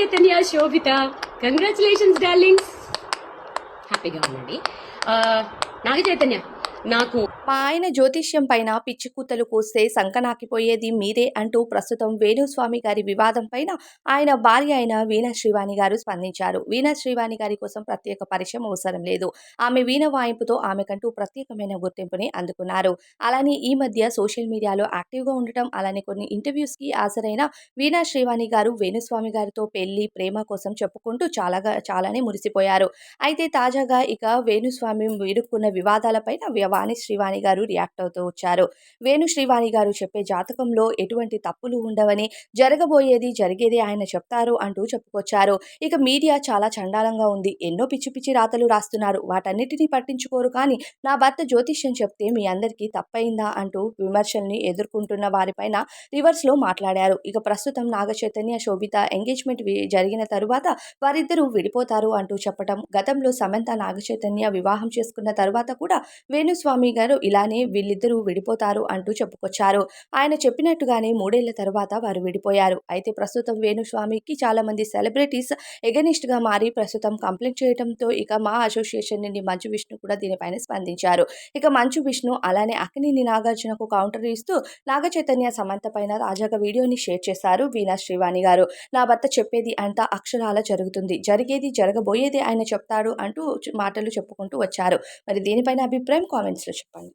చైతన్య శోభిత. Congratulations darlings హ్యాపీగా ఉండండి. ఆ, నాగ చైతన్య నాకు మా ఆయన జ్యోతిష్యం పైన పిచ్చి కూతలు కూస్తే సంకనాకిపోయేది మీరే అంటూ ప్రస్తుతం వేణుస్వామి గారి వివాదం పైన ఆయన భార్య అయిన వీణా శ్రీవాణి గారు స్పందించారు. వీణా శ్రీవాణి గారి కోసం ప్రత్యేక పరిచయం అవసరం లేదు. ఆమె వీణ వాయింపుతో ఆమెకంటూ ప్రత్యేకమైన గుర్తింపుని అందుకున్నారు. అలానే ఈ మధ్య సోషల్ మీడియాలో యాక్టివ్గా ఉండటం అలానే కొన్ని ఇంటర్వ్యూస్కి హాజరైన వీణా శ్రీవాణి గారు వేణుస్వామి గారితో పెళ్ళి ప్రేమ కోసం చెప్పుకుంటూ చాలాగా చాలానే మురిసిపోయారు. అయితే తాజాగా ఇక వేణుస్వామి విడుక్కున్న వివాదాలపైన వాణి శ్రీవాణి గారు రియాక్ట్ అవుతూ వచ్చారు. వేణు శ్రీవాణి గారు చెప్పే జాతకంలో ఎటువంటి తప్పులు ఉండవని జరగబోయేది జరిగేది ఆయన చెప్తారు అంటూ చెప్పుకొచ్చారు. ఇక మీడియా చాలా చండాలంగా ఉంది. ఎన్నో పిచ్చి పిచ్చి రాతలు రాస్తున్నారు. వాటన్నిటినీ పట్టించుకోరు కానీ నా భర్త జ్యోతిష్యం చెప్తే మీ అందరికీ తప్పైందా అంటూ విమర్శల్ని ఎదుర్కొంటున్న వారిపైన రివర్స్లో మాట్లాడారు. ఇక ప్రస్తుతం నాగ చైతన్య శోభిత ఎంగేజ్మెంట్ జరిగిన తరువాత వారిద్దరూ విడిపోతారు అంటూ చెప్పడం గతంలో సమంత నాగ చైతన్య వివాహం చేసుకున్న తర్వాత కూడా వేణుస్వామి గారు ఇలానే వీళ్ళిద్దరూ విడిపోతారు అంటూ చెప్పుకొచ్చారు. ఆయన చెప్పినట్టుగానే మూడేళ్ళ తర్వాత వారు విడిపోయారు. అయితే ప్రస్తుతం వేణుస్వామికి చాలా మంది సెలబ్రిటీస్ ఎగనిస్ట్గా మారి ప్రస్తుతం కంప్లైంట్ చేయడంతో ఇక మా అసోసియేషన్ నుండి మంచు విష్ణు కూడా దీనిపైన స్పందించారు. ఇక మంచు విష్ణు అలానే అక్కినేని నాగార్జునకు కౌంటర్ ఇస్తూ నాగ చైతన్య సమంత పైన తాజాగా వీడియోని షేర్ చేశారు వీణా శ్రీవాణి గారు. నా భర్త చెప్పేది అంతా అక్షరాల జరుగుతుంది. జరిగేది జరగబోయేది ఆయన చెప్తాడు అంటూ మాటలు చెప్పుకుంటూ వచ్చారు. మరి దీనిపైన అభిప్రాయం కామెంట్స్లో చెప్పండి.